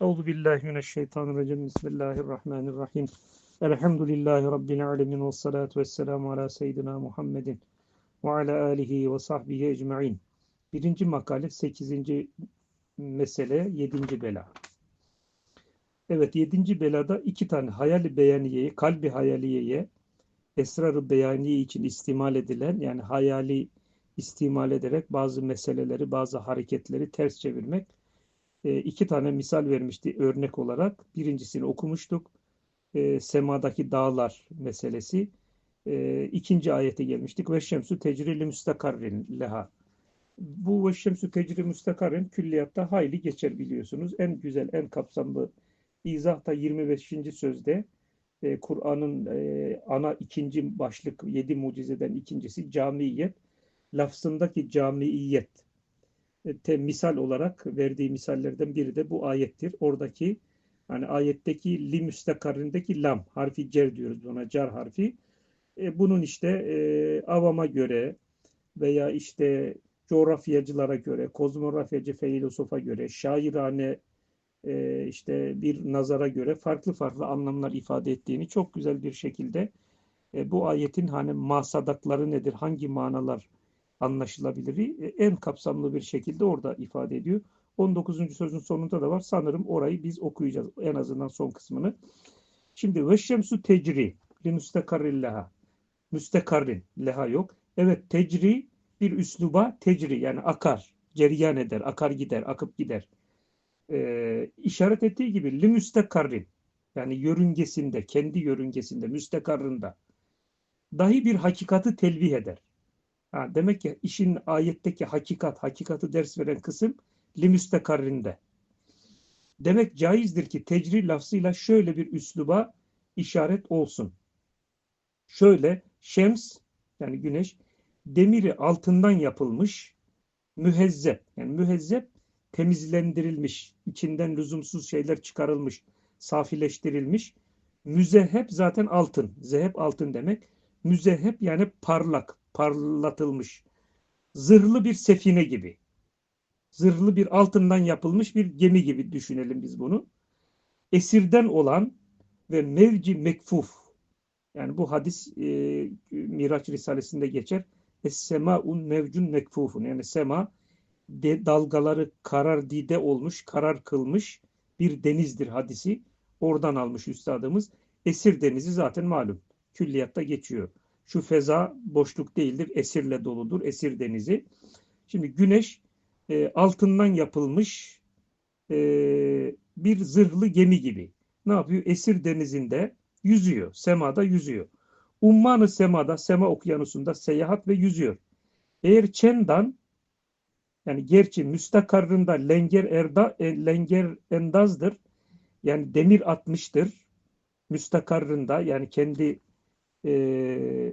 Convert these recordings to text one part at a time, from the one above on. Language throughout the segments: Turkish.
Euzu billahi mineşşeytanirracim. Bismillahirrahmanirrahim. Elhamdülillahi rabbil alamin ve salatu vesselamu ala seyyidina Muhammedin ve ala alihi ve sahbihi ecmaîn. Birinci makale, sekizinci mesele, yedinci bela. Evet, yedinci belada iki tane hayali beyaniyeyi, kalbi hayaliyeye, esrar-ı beyaniye için istimal edilen, yani hayali istimal ederek bazı meseleleri, bazı hareketleri ters çevirmek. E, iki tane misal vermişti örnek olarak. Birincisini okumuştuk. E, semadaki dağlar meselesi. E, ikinci ayete gelmiştik. Ve şemsu tecrili müstakarrin leha. Bu ve şemsu tecri müstakarrin külliyatta hayli geçer biliyorsunuz. En güzel, en kapsamlı izah da 25. sözde e, Kur'an'ın e, ana ikinci başlık, yedi mucizeden ikincisi camiyet. Lafzındaki camiyet te, misal olarak verdiği misallerden biri de bu ayettir. Oradaki hani ayetteki li müstakarrindeki lam harfi cer diyoruz ona car harfi. E, bunun işte e, avama göre veya işte coğrafyacılara göre, kozmografyacı filosofa göre, şairane e, işte bir nazara göre farklı farklı anlamlar ifade ettiğini çok güzel bir şekilde e, bu ayetin hani masadakları nedir, hangi manalar anlaşılabilir e, en kapsamlı bir şekilde orada ifade ediyor. 19. sözün sonunda da var. Sanırım orayı biz okuyacağız. En azından son kısmını. Şimdi ve şemsu tecri li müstekarrin leha. Müstekarrin leha yok. Evet tecri bir üsluba tecri yani akar, ceriyan eder, akar gider, akıp gider. Ee, işaret ettiği gibi li müstekarrin yani yörüngesinde, kendi yörüngesinde, müstekarrında dahi bir hakikati telvih eder. Ha, demek ki işin ayetteki hakikat, hakikati ders veren kısım limüstekarrinde. Demek caizdir ki tecri lafzıyla şöyle bir üsluba işaret olsun. Şöyle şems yani güneş demiri altından yapılmış mühezzep yani mühezzep temizlendirilmiş, içinden lüzumsuz şeyler çıkarılmış, safileştirilmiş. Müzehep zaten altın. Zehep altın demek. Müzehep yani parlak, parlatılmış. Zırhlı bir sefine gibi. Zırhlı bir altından yapılmış bir gemi gibi düşünelim biz bunu. Esirden olan ve mevci mekfuf. Yani bu hadis e, Miraç Risalesi'nde geçer. Es-sema'un mevcun mekfufun. Yani sema de, dalgaları karar dide olmuş, karar kılmış bir denizdir hadisi. Oradan almış üstadımız. Esir denizi zaten malum. Külliyatta geçiyor. Şu feza boşluk değildir, esirle doludur, esir denizi. Şimdi güneş e, altından yapılmış e, bir zırhlı gemi gibi. Ne yapıyor? Esir denizinde yüzüyor, semada yüzüyor. Ummanı semada, sema okyanusunda seyahat ve yüzüyor. Eğer çendan yani gerçi müstakarrında lenger erda e, lenger endazdır. Yani demir atmıştır. Müstakarrında yani kendi e,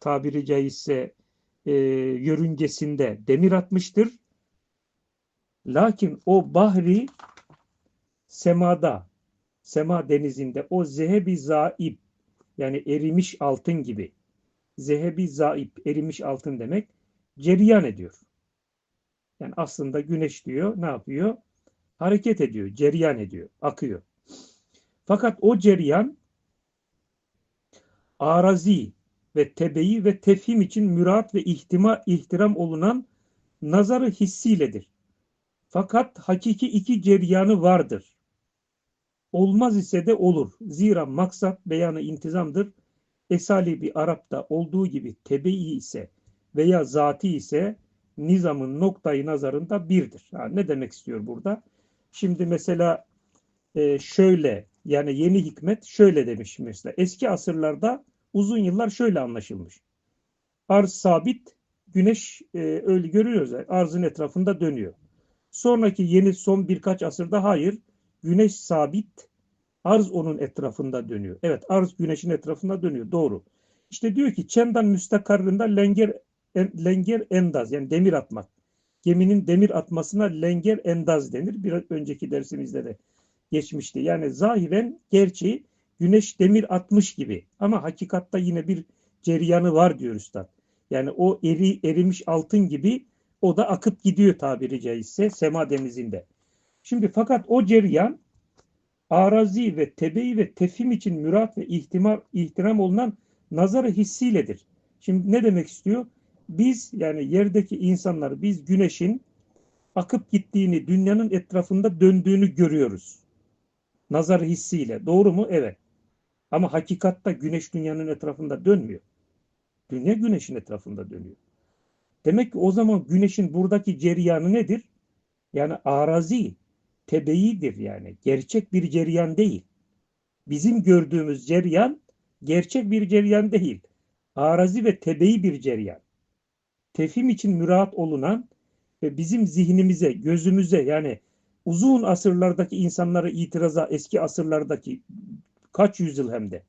tabiri caizse e, yörüngesinde demir atmıştır. Lakin o bahri semada, sema denizinde o zehebi zaib yani erimiş altın gibi zehebi zaib erimiş altın demek cereyan ediyor. Yani aslında güneş diyor ne yapıyor? Hareket ediyor, cereyan ediyor, akıyor. Fakat o cereyan arazi ve tebeyi ve tefhim için mürat ve ihtima, ihtiram olunan nazarı hissiyledir. Fakat hakiki iki ceryanı vardır. Olmaz ise de olur. Zira maksat beyanı intizamdır. Esali bir Arap'ta olduğu gibi tebeyi ise veya zati ise nizamın noktayı nazarında birdir. Ha, ne demek istiyor burada? Şimdi mesela e, şöyle yani yeni hikmet şöyle demiş mesela. Eski asırlarda uzun yıllar şöyle anlaşılmış. Arz sabit, güneş e, öyle görüyoruz. Arzın etrafında dönüyor. Sonraki yeni son birkaç asırda hayır, güneş sabit, arz onun etrafında dönüyor. Evet, arz güneşin etrafında dönüyor. Doğru. İşte diyor ki çemdan müstakarrında lenger en, lenger endaz yani demir atmak. Geminin demir atmasına lenger endaz denir. Bir önceki dersimizde de geçmişti. Yani zahiren gerçi güneş demir atmış gibi ama hakikatta yine bir ceryanı var diyor üstad. Yani o eri, erimiş altın gibi o da akıp gidiyor tabiri caizse sema denizinde. Şimdi fakat o ceryan arazi ve tebeyi ve tefhim için mürat ve ihtimar, ihtiram olunan nazarı hissiyledir. Şimdi ne demek istiyor? Biz yani yerdeki insanlar biz güneşin akıp gittiğini, dünyanın etrafında döndüğünü görüyoruz. Nazar hissiyle. Doğru mu? Evet. Ama hakikatta güneş dünyanın etrafında dönmüyor. Dünya güneşin etrafında dönüyor. Demek ki o zaman güneşin buradaki cereyanı nedir? Yani arazi, tebeyidir yani. Gerçek bir cereyan değil. Bizim gördüğümüz cereyan gerçek bir cereyan değil. Arazi ve tebeyi bir cereyan. Tefhim için müraat olunan ve bizim zihnimize, gözümüze yani uzun asırlardaki insanları itiraza, eski asırlardaki kaç yüzyıl hem de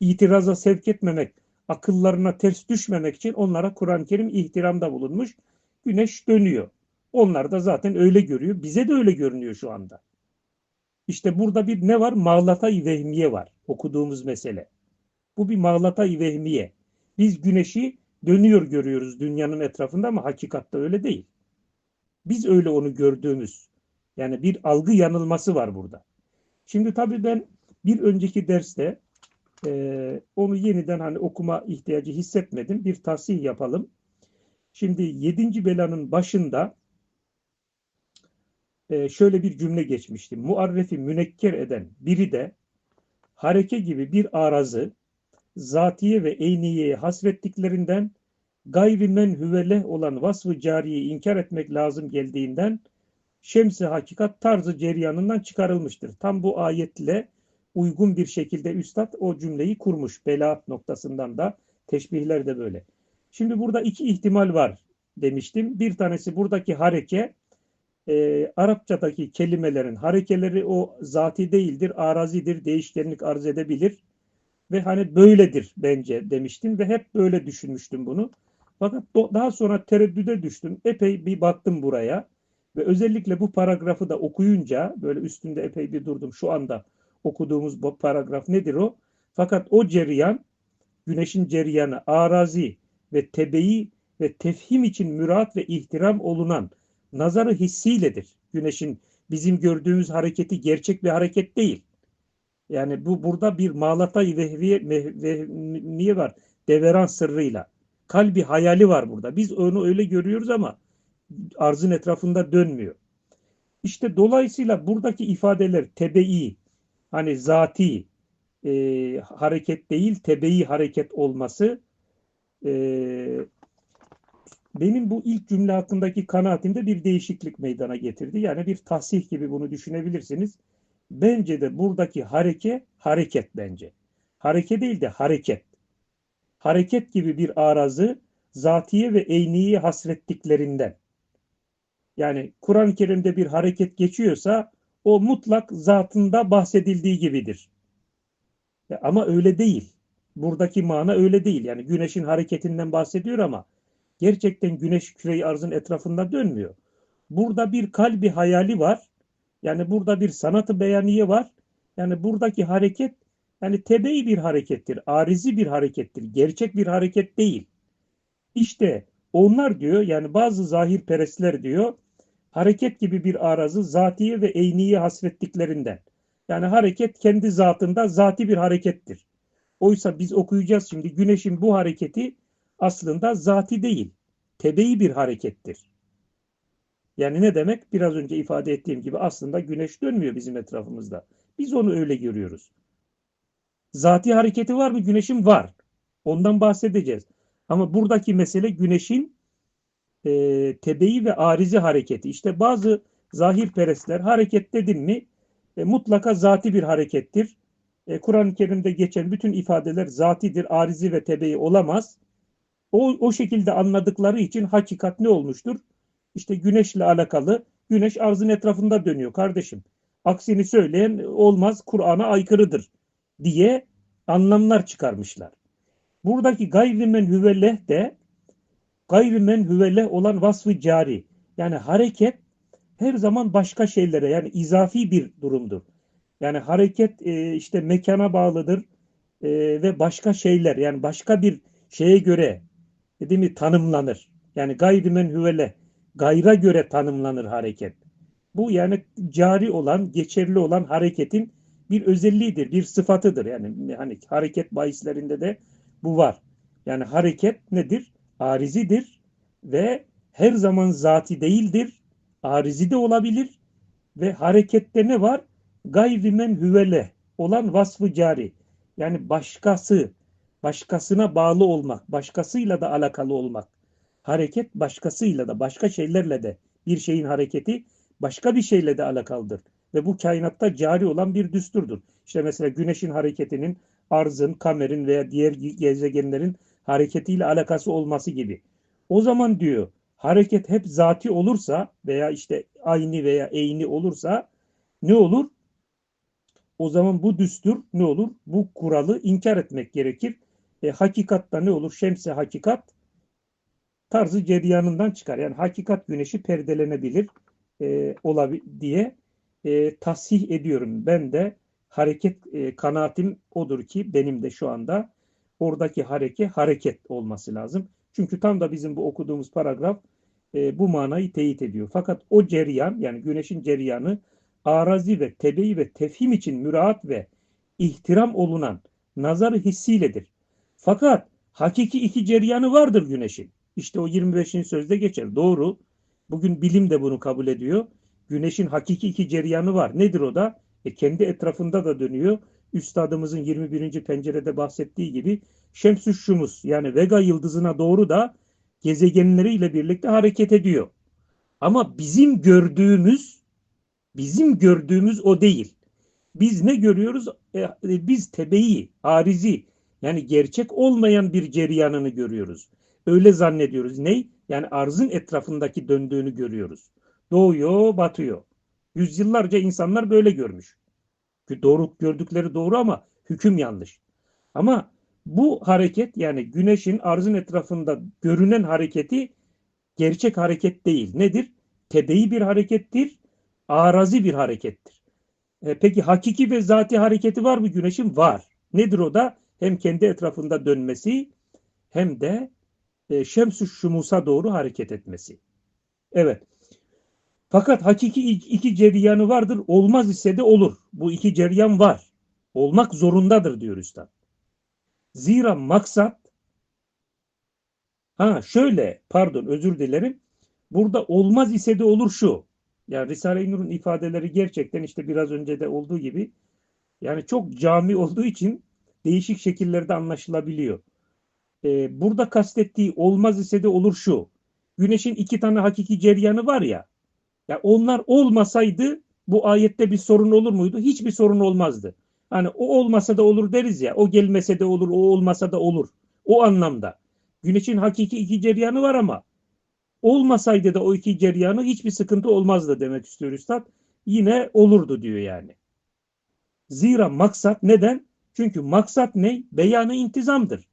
itiraza sevk etmemek, akıllarına ters düşmemek için onlara Kur'an-ı Kerim ihtiramda bulunmuş. Güneş dönüyor. Onlar da zaten öyle görüyor. Bize de öyle görünüyor şu anda. İşte burada bir ne var? Mağlata-i vehmiye var. Okuduğumuz mesele. Bu bir mağlata-i vehmiye. Biz güneşi dönüyor görüyoruz dünyanın etrafında ama hakikatte öyle değil. Biz öyle onu gördüğümüz. Yani bir algı yanılması var burada. Şimdi tabii ben bir önceki derste e, onu yeniden hani okuma ihtiyacı hissetmedim. Bir tahsih yapalım. Şimdi yedinci belanın başında e, şöyle bir cümle geçmişti. Muarrefi münekker eden biri de hareke gibi bir arazı zatiye ve eyniyeye hasrettiklerinden gayri men hüveleh olan vasfı cariyi inkar etmek lazım geldiğinden şemsi hakikat tarzı ceryanından çıkarılmıştır. Tam bu ayetle uygun bir şekilde üstad o cümleyi kurmuş. Belaat noktasından da teşbihler de böyle. Şimdi burada iki ihtimal var demiştim. Bir tanesi buradaki hareke e, Arapçadaki kelimelerin harekeleri o zati değildir, arazidir, değişkenlik arz edebilir. Ve hani böyledir bence demiştim ve hep böyle düşünmüştüm bunu. Fakat daha sonra tereddüde düştüm. Epey bir baktım buraya ve özellikle bu paragrafı da okuyunca böyle üstünde epey bir durdum. Şu anda okuduğumuz bu paragraf nedir o? Fakat o cereyan, güneşin cereyanı, arazi ve tebeyi ve tefhim için mürat ve ihtiram olunan nazarı hissiyledir. Güneşin bizim gördüğümüz hareketi gerçek bir hareket değil. Yani bu burada bir malatay vehviye, vehmiye var. Deveran sırrıyla. Kalbi hayali var burada. Biz onu öyle görüyoruz ama arzın etrafında dönmüyor. İşte dolayısıyla buradaki ifadeler tebe'i, hani zati e, hareket değil, tebe'i hareket olması e, benim bu ilk cümle hakkındaki kanaatimde bir değişiklik meydana getirdi. Yani bir tahsih gibi bunu düşünebilirsiniz. Bence de buradaki hareke, hareket bence. Hareke değil de hareket. Hareket gibi bir arazı zatiye ve eyniye hasrettiklerinden. Yani Kur'an-ı Kerim'de bir hareket geçiyorsa o mutlak zatında bahsedildiği gibidir. Ya ama öyle değil. Buradaki mana öyle değil. Yani güneşin hareketinden bahsediyor ama gerçekten güneş küreyi arzın etrafında dönmüyor. Burada bir kalbi hayali var. Yani burada bir sanatı beyaniye var. Yani buradaki hareket yani tebei bir harekettir. Arizi bir harekettir. Gerçek bir hareket değil. İşte onlar diyor yani bazı zahir perestler diyor hareket gibi bir arazı zatiye ve eyniye hasrettiklerinden. Yani hareket kendi zatında zati bir harekettir. Oysa biz okuyacağız şimdi güneşin bu hareketi aslında zati değil, tebeyi bir harekettir. Yani ne demek? Biraz önce ifade ettiğim gibi aslında güneş dönmüyor bizim etrafımızda. Biz onu öyle görüyoruz. Zati hareketi var mı? Güneşin var. Ondan bahsedeceğiz. Ama buradaki mesele güneşin e, tebeyi ve arizi hareketi. İşte bazı zahir perestler hareket dedin mi e, mutlaka zati bir harekettir. E, Kur'an-ı Kerim'de geçen bütün ifadeler zatidir, arizi ve tebeyi olamaz. O, o şekilde anladıkları için hakikat ne olmuştur? İşte güneşle alakalı, güneş arzın etrafında dönüyor kardeşim. Aksini söyleyen olmaz, Kur'an'a aykırıdır diye anlamlar çıkarmışlar. Buradaki gayrimen hüvelleh de gayrimen hüvelleh olan vasfı cari. Yani hareket her zaman başka şeylere yani izafi bir durumdur. Yani hareket e, işte mekana bağlıdır e, ve başka şeyler yani başka bir şeye göre değil mi tanımlanır. Yani gayrimen hüvele gayra göre tanımlanır hareket. Bu yani cari olan, geçerli olan hareketin bir özelliğidir, bir sıfatıdır. Yani hani hareket bahislerinde de bu var. Yani hareket nedir? Arizidir ve her zaman zati değildir. Arizi de olabilir ve harekette ne var? Gayrimen hüvele olan vasfı cari. Yani başkası, başkasına bağlı olmak, başkasıyla da alakalı olmak. Hareket başkasıyla da, başka şeylerle de bir şeyin hareketi başka bir şeyle de alakalıdır. Ve bu kainatta cari olan bir düsturdur. İşte mesela güneşin hareketinin arzın, kamerin veya diğer gezegenlerin hareketiyle alakası olması gibi. O zaman diyor hareket hep zati olursa veya işte aynı veya eyni olursa ne olur? O zaman bu düstur ne olur? Bu kuralı inkar etmek gerekir. E, hakikatta ne olur? Şemse hakikat tarzı ceryanından çıkar. Yani hakikat güneşi perdelenebilir e, olabilir diye e, tasih ediyorum. Ben de hareket e, kanaatim odur ki benim de şu anda oradaki hareket hareket olması lazım. Çünkü tam da bizim bu okuduğumuz paragraf e, bu manayı teyit ediyor. Fakat o ceryan yani güneşin ceryanı arazi ve tebeyi ve tefhim için müraat ve ihtiram olunan nazarı hissiyledir. Fakat hakiki iki ceryanı vardır güneşin. İşte o 25. sözde geçer. Doğru. Bugün bilim de bunu kabul ediyor. Güneşin hakiki iki ceryanı var. Nedir o da? E kendi etrafında da dönüyor. Üstadımızın 21. pencerede bahsettiği gibi Şemsü Şumus yani Vega yıldızına doğru da gezegenleriyle birlikte hareket ediyor. Ama bizim gördüğümüz bizim gördüğümüz o değil. Biz ne görüyoruz? E, e biz tebeyi, arizi yani gerçek olmayan bir ceryanını görüyoruz. Öyle zannediyoruz. Ney? Yani arzın etrafındaki döndüğünü görüyoruz. Doğuyor, batıyor. Yüzyıllarca insanlar böyle görmüş. Doğru gördükleri doğru ama hüküm yanlış. Ama bu hareket yani güneşin arzın etrafında görünen hareketi gerçek hareket değil. Nedir? Tebeyi bir harekettir, arazi bir harekettir. E, peki hakiki ve zati hareketi var mı güneşin? Var. Nedir o da? Hem kendi etrafında dönmesi hem de e, şems şumusa doğru hareket etmesi. Evet. Fakat hakiki iki ceryanı vardır. Olmaz ise de olur. Bu iki ceryan var. Olmak zorundadır diyor Üstad. Zira maksat ha şöyle pardon özür dilerim. Burada olmaz ise de olur şu. Yani Risale-i Nur'un ifadeleri gerçekten işte biraz önce de olduğu gibi yani çok cami olduğu için değişik şekillerde anlaşılabiliyor. Ee, burada kastettiği olmaz ise de olur şu. Güneşin iki tane hakiki ceryanı var ya. Ya onlar olmasaydı bu ayette bir sorun olur muydu? Hiçbir sorun olmazdı. Hani o olmasa da olur deriz ya. O gelmese de olur, o olmasa da olur. O anlamda. Güneşin hakiki iki ceryanı var ama olmasaydı da o iki ceryanı hiçbir sıkıntı olmazdı demek istiyor Üstad. Yine olurdu diyor yani. Zira maksat neden? Çünkü maksat ne? Beyanı intizamdır.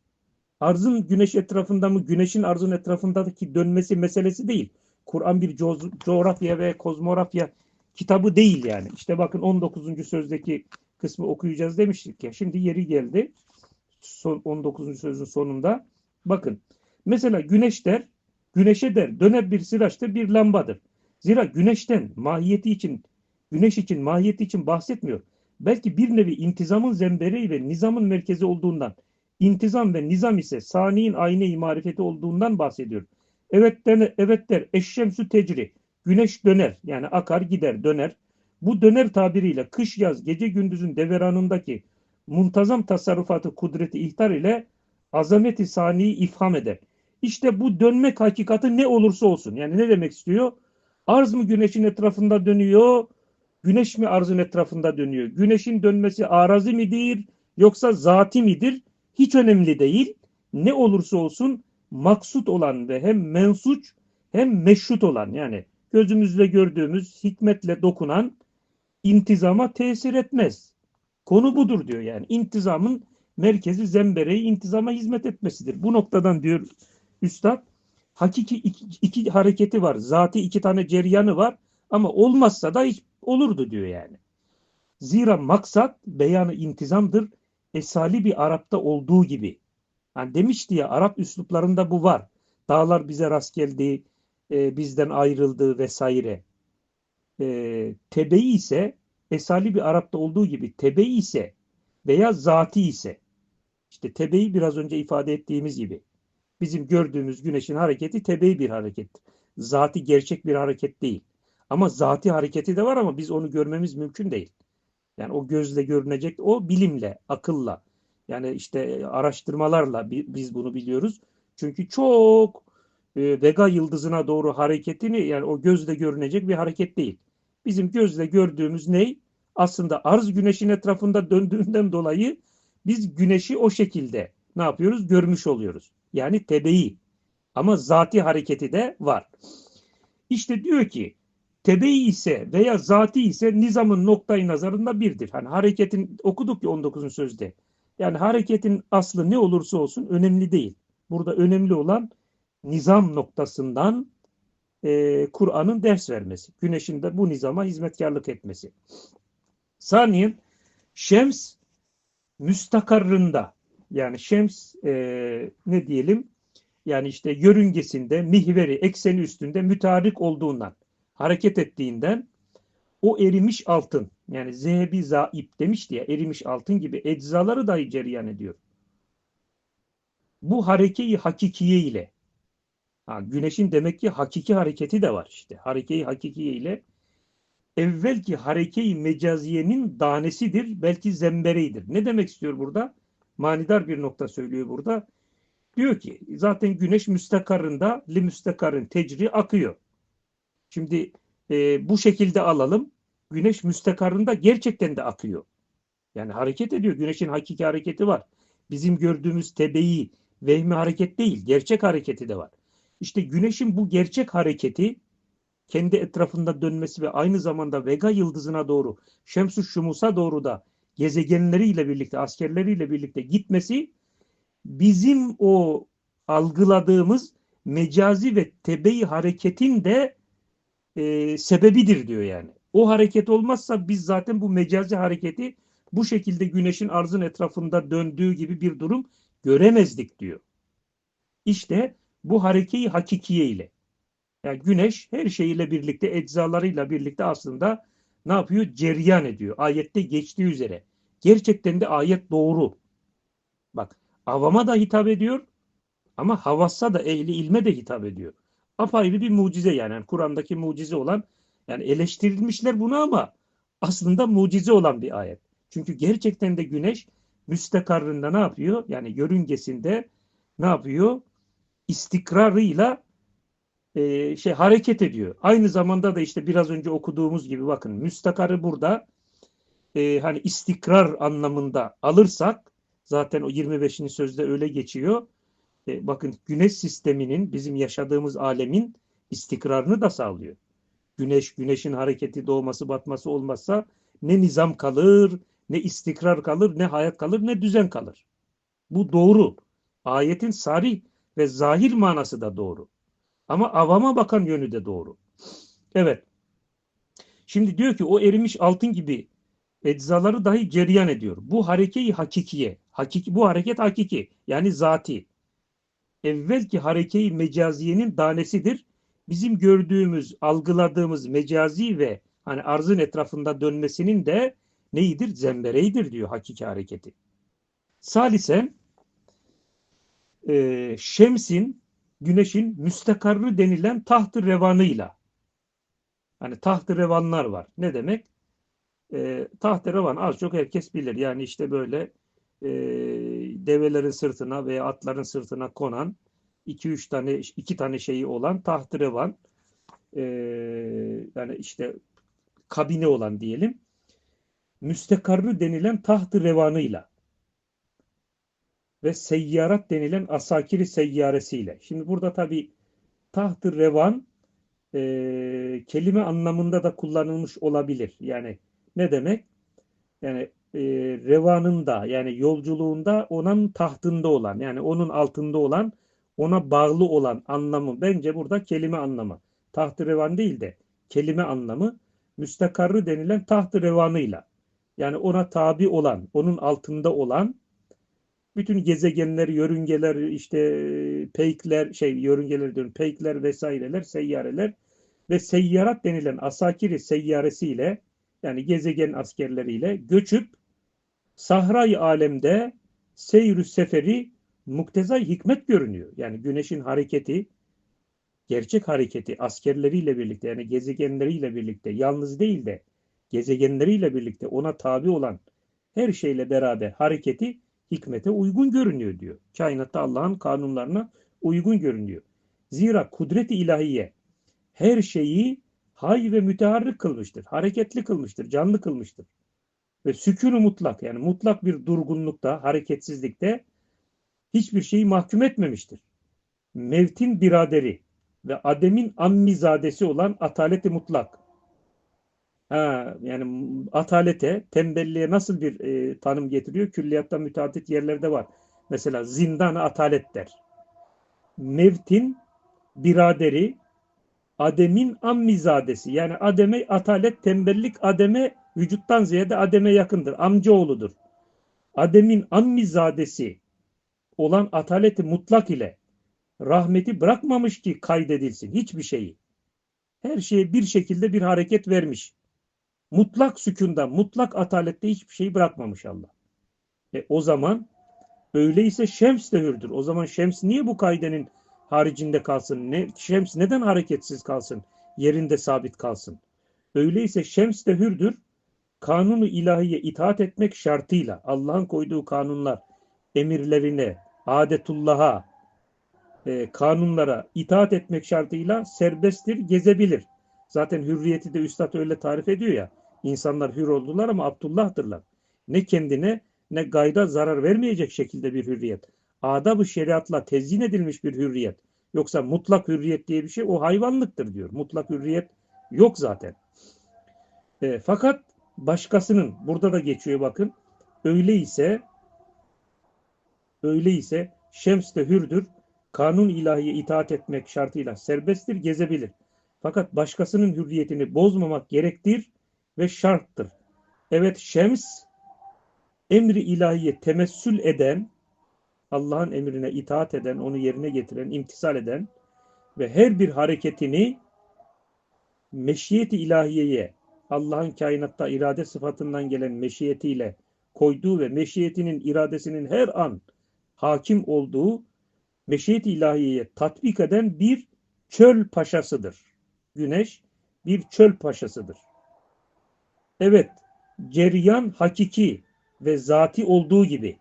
Arzın güneş etrafında mı, güneşin arzın etrafındaki dönmesi meselesi değil. Kur'an bir co coğrafya ve kozmografya kitabı değil yani. İşte bakın 19. sözdeki kısmı okuyacağız demiştik ya. Şimdi yeri geldi. Son 19. sözün sonunda. Bakın. Mesela güneş der, güneşe der, döner bir sıraçtır, bir lambadır. Zira güneşten mahiyeti için, güneş için, mahiyeti için bahsetmiyor. Belki bir nevi intizamın zemberi ve nizamın merkezi olduğundan, intizam ve nizam ise saniyin ayne-i marifeti olduğundan bahsediyor. Evet, der, evet der, eşşemsü tecri, güneş döner, yani akar gider, döner. Bu döner tabiriyle kış yaz gece gündüzün deveranındaki muntazam tasarrufatı kudreti ihtar ile azameti saniyi ifham eder. İşte bu dönmek hakikati ne olursa olsun. Yani ne demek istiyor? Arz mı güneşin etrafında dönüyor? Güneş mi arzın etrafında dönüyor? Güneşin dönmesi arazi midir? Yoksa zati midir? Hiç önemli değil. Ne olursa olsun maksut olan ve hem mensuç hem meşrut olan yani gözümüzle gördüğümüz hikmetle dokunan intizama tesir etmez. Konu budur diyor yani. İntizamın merkezi zembereyi intizama hizmet etmesidir. Bu noktadan diyor Üstad hakiki iki, iki hareketi var. Zati iki tane ceryanı var ama olmazsa da hiç olurdu diyor yani. Zira maksat beyanı intizamdır. Esali bir Arap'ta olduğu gibi. Yani demişti ya Arap üsluplarında bu var. Dağlar bize rast geldi, e, bizden ayrıldı vesaire. E, tebeyi ise esali bir Arap'ta olduğu gibi tebe'i ise veya zati ise işte tebe'i biraz önce ifade ettiğimiz gibi bizim gördüğümüz güneşin hareketi tebe'i bir harekettir. Zati gerçek bir hareket değil. Ama zati hareketi de var ama biz onu görmemiz mümkün değil. Yani o gözle görünecek, o bilimle, akılla, yani işte araştırmalarla biz bunu biliyoruz. Çünkü çok e, Vega yıldızına doğru hareketini yani o gözle görünecek bir hareket değil. Bizim gözle gördüğümüz ney? Aslında arz güneşin etrafında döndüğünden dolayı biz güneşi o şekilde ne yapıyoruz? Görmüş oluyoruz. Yani tebeyi. Ama zati hareketi de var. İşte diyor ki tebeyi ise veya zati ise nizamın noktayı nazarında birdir. Hani hareketin okuduk ya 19. sözde. Yani hareketin aslı ne olursa olsun önemli değil. Burada önemli olan nizam noktasından e, Kur'an'ın ders vermesi. Güneşin de bu nizama hizmetkarlık etmesi. Saniyen şems müstakarrında yani şems e, ne diyelim yani işte yörüngesinde mihveri ekseni üstünde mütarik olduğundan hareket ettiğinden o erimiş altın yani zehebi zaip demiş diye erimiş altın gibi eczaları dahi cereyan ediyor. Bu harekeyi hakikiye ile ha, güneşin demek ki hakiki hareketi de var işte. Harekeyi hakikiye ile evvelki harekeyi mecaziyenin danesidir belki zembereydir. Ne demek istiyor burada? Manidar bir nokta söylüyor burada. Diyor ki zaten güneş müstakarında li müstakarın tecri akıyor. Şimdi e, bu şekilde alalım. Güneş müstakarında gerçekten de akıyor. Yani hareket ediyor. Güneşin hakiki hareketi var. Bizim gördüğümüz tebeyi, vehmi hareket değil, gerçek hareketi de var. İşte güneşin bu gerçek hareketi kendi etrafında dönmesi ve aynı zamanda Vega yıldızına doğru, Şems-ü Şumus'a doğru da gezegenleriyle birlikte, askerleriyle birlikte gitmesi bizim o algıladığımız mecazi ve tebeyi hareketin de e, sebebidir diyor yani. O hareket olmazsa biz zaten bu mecazi hareketi bu şekilde güneşin arzın etrafında döndüğü gibi bir durum göremezdik diyor. İşte bu harekeyi hakikiye ile. Yani güneş her şeyiyle birlikte, eczalarıyla birlikte aslında ne yapıyor? Ceryan ediyor. Ayette geçtiği üzere. Gerçekten de ayet doğru. Bak avama da hitap ediyor ama havassa da ehli ilme de hitap ediyor apayrı bir mucize yani. yani Kur'an'daki mucize olan yani eleştirilmişler bunu ama aslında mucize olan bir ayet. Çünkü gerçekten de güneş müstekarrında ne yapıyor? Yani yörüngesinde ne yapıyor? İstikrarıyla e, şey hareket ediyor. Aynı zamanda da işte biraz önce okuduğumuz gibi bakın müstakarı burada e, hani istikrar anlamında alırsak zaten o 25. sözde öyle geçiyor. E, bakın güneş sisteminin bizim yaşadığımız alemin istikrarını da sağlıyor. Güneş, güneşin hareketi, doğması, batması olmazsa ne nizam kalır, ne istikrar kalır, ne hayat kalır, ne düzen kalır. Bu doğru. Ayetin sarih ve zahir manası da doğru. Ama avama bakan yönü de doğru. Evet. Şimdi diyor ki o erimiş altın gibi eczaları dahi ceryan ediyor. Bu harekeyi hakikiye. Hakiki, bu hareket hakiki. Yani zati evvelki harekeyi mecaziyenin danesidir. Bizim gördüğümüz, algıladığımız mecazi ve hani arzın etrafında dönmesinin de neyidir? Zembereydir diyor hakiki hareketi. Salisen e, Şems'in, güneşin müstekarrı denilen taht-ı revanıyla hani taht-ı revanlar var. Ne demek? E, taht-ı revan az çok herkes bilir. Yani işte böyle e, develerin sırtına veya atların sırtına konan iki üç tane iki tane şeyi olan taht revan e, yani işte kabine olan diyelim müstekarrı denilen taht revanıyla ve seyyarat denilen asakiri seyyaresiyle. Şimdi burada tabi taht revan e, kelime anlamında da kullanılmış olabilir. Yani ne demek? Yani e, revanında yani yolculuğunda onun tahtında olan yani onun altında olan ona bağlı olan anlamı bence burada kelime anlamı. Taht-ı revan değil de kelime anlamı müstakarrı denilen taht-ı revanıyla yani ona tabi olan, onun altında olan bütün gezegenler, yörüngeler, işte peykler, şey yörüngeler diyorum, peykler vesaireler, seyyareler ve seyyarat denilen asakiri seyyaresiyle yani gezegen askerleriyle göçüp sahray alemde seyrü seferi muktezai hikmet görünüyor. Yani güneşin hareketi, gerçek hareketi askerleriyle birlikte yani gezegenleriyle birlikte yalnız değil de gezegenleriyle birlikte ona tabi olan her şeyle beraber hareketi hikmete uygun görünüyor diyor. Kainatta Allah'ın kanunlarına uygun görünüyor. Zira kudret-i ilahiye her şeyi hay ve müteharrik kılmıştır. Hareketli kılmıştır, canlı kılmıştır. Ve sükûnu mutlak yani mutlak bir durgunlukta, hareketsizlikte hiçbir şeyi mahkum etmemiştir. Mevtin biraderi ve ademin ammizadesi olan ataleti mutlak. Ha, yani atalete, tembelliğe nasıl bir e, tanım getiriyor? Külliyatta müteaddit yerlerde var. Mesela zindan atalet der. Mevtin biraderi, ademin ammizadesi. Yani ademe atalet, tembellik ademe vücuttan ziyade ademe yakındır. Amcaoğludur. Ademin ammizadesi olan ataleti mutlak ile rahmeti bırakmamış ki kaydedilsin hiçbir şeyi. Her şeye bir şekilde bir hareket vermiş. Mutlak sükunda, mutlak atalette hiçbir şeyi bırakmamış Allah. E o zaman öyleyse şems de hürdür. O zaman şems niye bu kaidenin haricinde kalsın? Ne, şems neden hareketsiz kalsın? Yerinde sabit kalsın. Öyleyse şems de hürdür. Kanunu ilahiye itaat etmek şartıyla Allah'ın koyduğu kanunlar, emirlerine, adetullah'a, e, kanunlara itaat etmek şartıyla serbesttir, gezebilir. Zaten hürriyeti de Üstad öyle tarif ediyor ya. İnsanlar hür oldular ama Abdullah'tırlar. Ne kendine ne gayda zarar vermeyecek şekilde bir hürriyet. Adab-ı şeriatla tezyin edilmiş bir hürriyet. Yoksa mutlak hürriyet diye bir şey o hayvanlıktır diyor. Mutlak hürriyet yok zaten. E, fakat başkasının burada da geçiyor bakın. Öyleyse öyleyse şems de hürdür. Kanun ilahiye itaat etmek şartıyla serbesttir, gezebilir. Fakat başkasının hürriyetini bozmamak gerektir ve şarttır. Evet şems emri ilahiye temessül eden, Allah'ın emrine itaat eden, onu yerine getiren, imtisal eden ve her bir hareketini meşiyeti ilahiyeye, Allah'ın kainatta irade sıfatından gelen meşiyetiyle koyduğu ve meşiyetinin iradesinin her an hakim olduğu meşiyet ilahiyeye tatbik eden bir çöl paşasıdır. Güneş bir çöl paşasıdır. Evet, ceryan hakiki ve zati olduğu gibi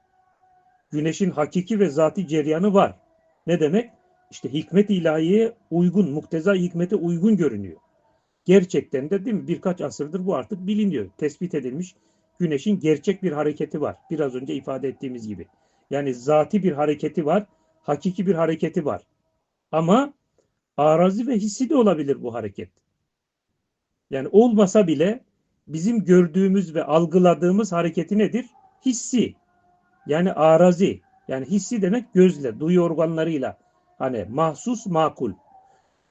güneşin hakiki ve zati ceryanı var. Ne demek? İşte hikmet ilahiye uygun, mukteza hikmete uygun görünüyor. Gerçekten de değil mi? Birkaç asırdır bu artık biliniyor. Tespit edilmiş. Güneşin gerçek bir hareketi var. Biraz önce ifade ettiğimiz gibi. Yani zati bir hareketi var. Hakiki bir hareketi var. Ama arazi ve hissi de olabilir bu hareket. Yani olmasa bile bizim gördüğümüz ve algıladığımız hareketi nedir? Hissi. Yani arazi. Yani hissi demek gözle, duyu organlarıyla. Hani mahsus makul.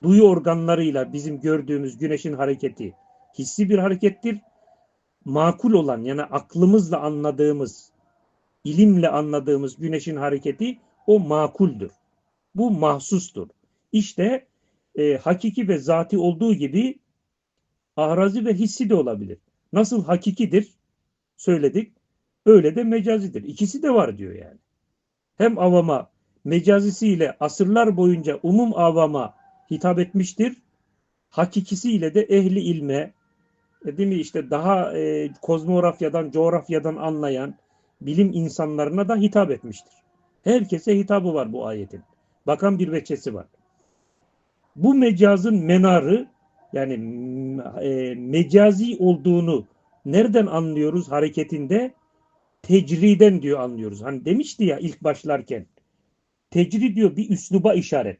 Duyu organlarıyla bizim gördüğümüz güneşin hareketi hissi bir harekettir. Makul olan yani aklımızla anladığımız, ilimle anladığımız güneşin hareketi o makuldür. Bu mahsustur. İşte e, hakiki ve zati olduğu gibi arazi ve hissi de olabilir. Nasıl hakikidir söyledik, öyle de mecazidir. İkisi de var diyor yani. Hem avama mecazisiyle asırlar boyunca umum avama hitap etmiştir. Hakikisiyle de ehli ilme, e, değil mi işte daha e, kozmografyadan, coğrafyadan anlayan bilim insanlarına da hitap etmiştir. Herkese hitabı var bu ayetin. Bakan bir veçesi var. Bu mecazın menarı yani e, mecazi olduğunu nereden anlıyoruz hareketinde? Tecriden diyor anlıyoruz. Hani demişti ya ilk başlarken. Tecri diyor bir üsluba işaret.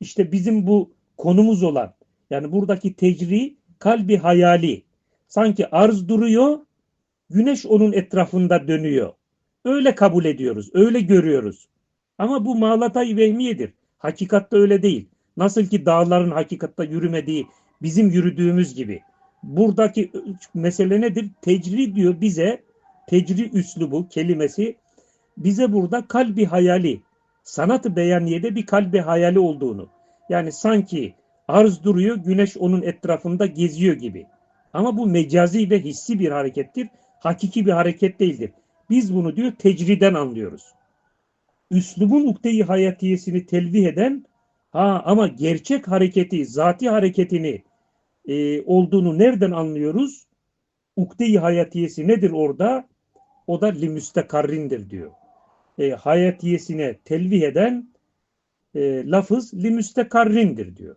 İşte bizim bu konumuz olan yani buradaki tecri kalbi hayali. Sanki arz duruyor, güneş onun etrafında dönüyor. Öyle kabul ediyoruz, öyle görüyoruz. Ama bu mağlatay vehmiyedir. Hakikatte öyle değil. Nasıl ki dağların hakikatte yürümediği bizim yürüdüğümüz gibi. Buradaki mesele nedir? Tecri diyor bize, tecri üslubu kelimesi bize burada kalbi hayali, sanat-ı beyaniyede bir kalbi hayali olduğunu. Yani sanki arz duruyor, güneş onun etrafında geziyor gibi. Ama bu mecazi ve hissi bir harekettir. Hakiki bir hareket değildir. Biz bunu diyor tecriden anlıyoruz. Üslubun ukde-i hayatiyesini telvih eden ha ama gerçek hareketi, zati hareketini e, olduğunu nereden anlıyoruz? Ukde-i hayatiyesi nedir orada? O da limüstekarrindir diyor. E, hayatiyesine telvih eden e, lafız limüstekarrindir diyor.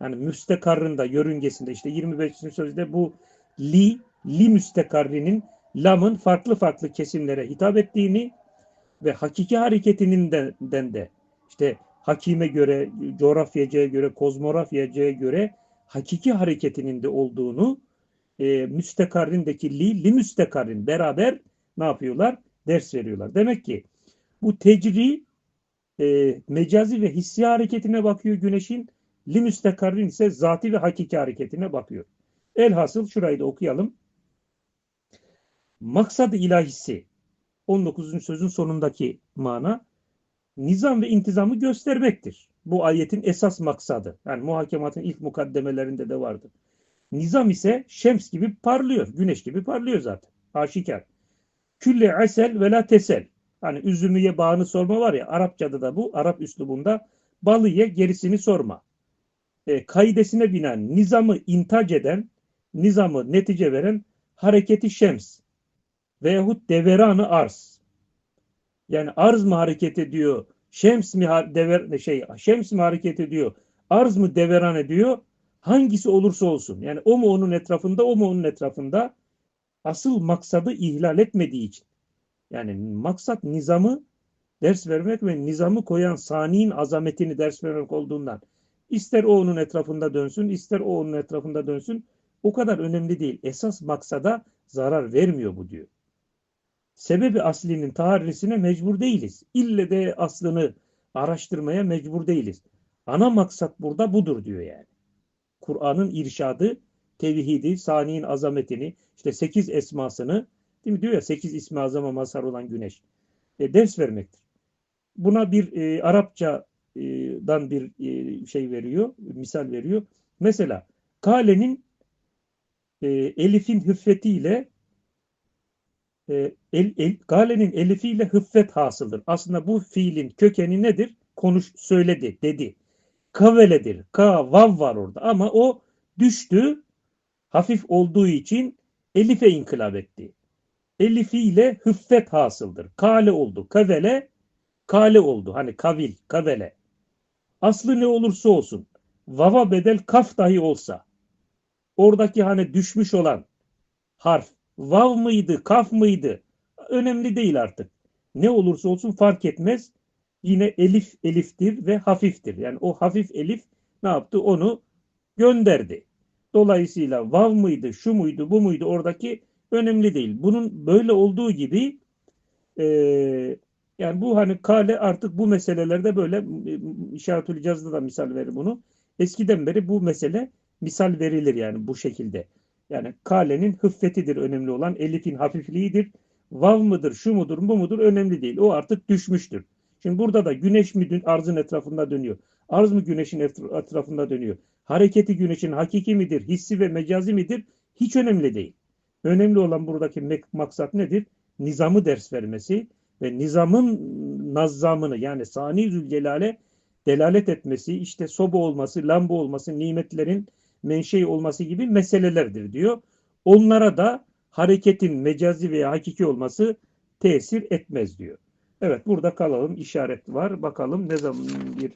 Yani müstekarrında, yörüngesinde işte 25. sözde bu li, li müstekarrinin lamın farklı farklı kesimlere hitap ettiğini ve hakiki hareketinin de, de işte hakime göre, coğrafyacıya göre, kozmografyacıya göre hakiki hareketinin de olduğunu e, müstekarrindeki li, li müstekarrin beraber ne yapıyorlar? Ders veriyorlar. Demek ki bu tecri e, mecazi ve hissi hareketine bakıyor güneşin. Li müstekarrin ise zati ve hakiki hareketine bakıyor. Elhasıl şurayı da okuyalım. Maksad-ı ilahisi 19. sözün sonundaki mana nizam ve intizamı göstermektir. Bu ayetin esas maksadı. Yani muhakematın ilk mukaddemelerinde de vardı. Nizam ise şems gibi parlıyor. Güneş gibi parlıyor zaten. Aşikar. Külle asel ve la tesel. Hani üzümüye bağını sorma var ya Arapçada da bu. Arap üslubunda balı ye gerisini sorma. E, kaidesine binen nizamı intac eden, nizamı netice veren hareketi şems veyahut deveranı arz. Yani arz mı hareket ediyor? Şems mi dever şey şems mi hareket ediyor? Arz mı deveran ediyor? Hangisi olursa olsun. Yani o mu onun etrafında, o mu onun etrafında? Asıl maksadı ihlal etmediği için. Yani maksat nizamı ders vermek ve nizamı koyan saniyin azametini ders vermek olduğundan ister o onun etrafında dönsün, ister o onun etrafında dönsün o kadar önemli değil. Esas maksada zarar vermiyor bu diyor sebebi aslinin taharrisine mecbur değiliz. İlle de aslını araştırmaya mecbur değiliz. Ana maksat burada budur diyor yani. Kur'an'ın irşadı, tevhidi, saniyin azametini, işte sekiz esmasını, değil mi diyor ya sekiz ismi azama mazhar olan güneş, e, ders vermektir. Buna bir e, Arapçadan bir e, şey veriyor, misal veriyor. Mesela kalenin e, elifin hüffetiyle e, el, el, galenin elifiyle hıffet hasıldır. Aslında bu fiilin kökeni nedir? Konuş, söyledi, dedi. Kaveledir. Ka, vav var orada ama o düştü. Hafif olduğu için elife inkılap etti. Elifiyle hıffet hasıldır. Kale oldu. Kavele, kale oldu. Hani kavil, kavele. Aslı ne olursa olsun. Vava bedel kaf dahi olsa. Oradaki hani düşmüş olan harf vav mıydı, kaf mıydı? Önemli değil artık. Ne olursa olsun fark etmez. Yine elif eliftir ve hafiftir. Yani o hafif elif ne yaptı? Onu gönderdi. Dolayısıyla vav mıydı, şu muydu, bu muydu oradaki önemli değil. Bunun böyle olduğu gibi e, yani bu hani kale artık bu meselelerde böyle işaretül cazda da misal verir bunu. Eskiden beri bu mesele misal verilir yani bu şekilde. Yani kalenin hıffetidir önemli olan. Elifin hafifliğidir. Vav mıdır, şu mudur, bu mudur önemli değil. O artık düşmüştür. Şimdi burada da güneş mi arzın etrafında dönüyor? Arz mı güneşin etrafında dönüyor? Hareketi güneşin hakiki midir, hissi ve mecazi midir? Hiç önemli değil. Önemli olan buradaki maksat nedir? Nizamı ders vermesi ve nizamın nazzamını yani Sani Zülcelal'e delalet etmesi, işte soba olması, lamba olması, nimetlerin menşei olması gibi meselelerdir diyor. Onlara da hareketin mecazi veya hakiki olması tesir etmez diyor. Evet burada kalalım. işaret var. Bakalım ne zaman bir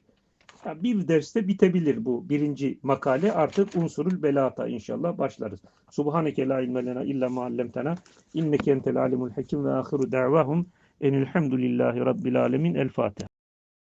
ya bir derste bitebilir bu birinci makale. Artık unsurul belata inşallah başlarız. Subhaneke la ilme lena illa ma allamtana inneke entel alimul hakim ve ahiru da'vahum enilhamdülillahi rabbil alemin. El Fatiha.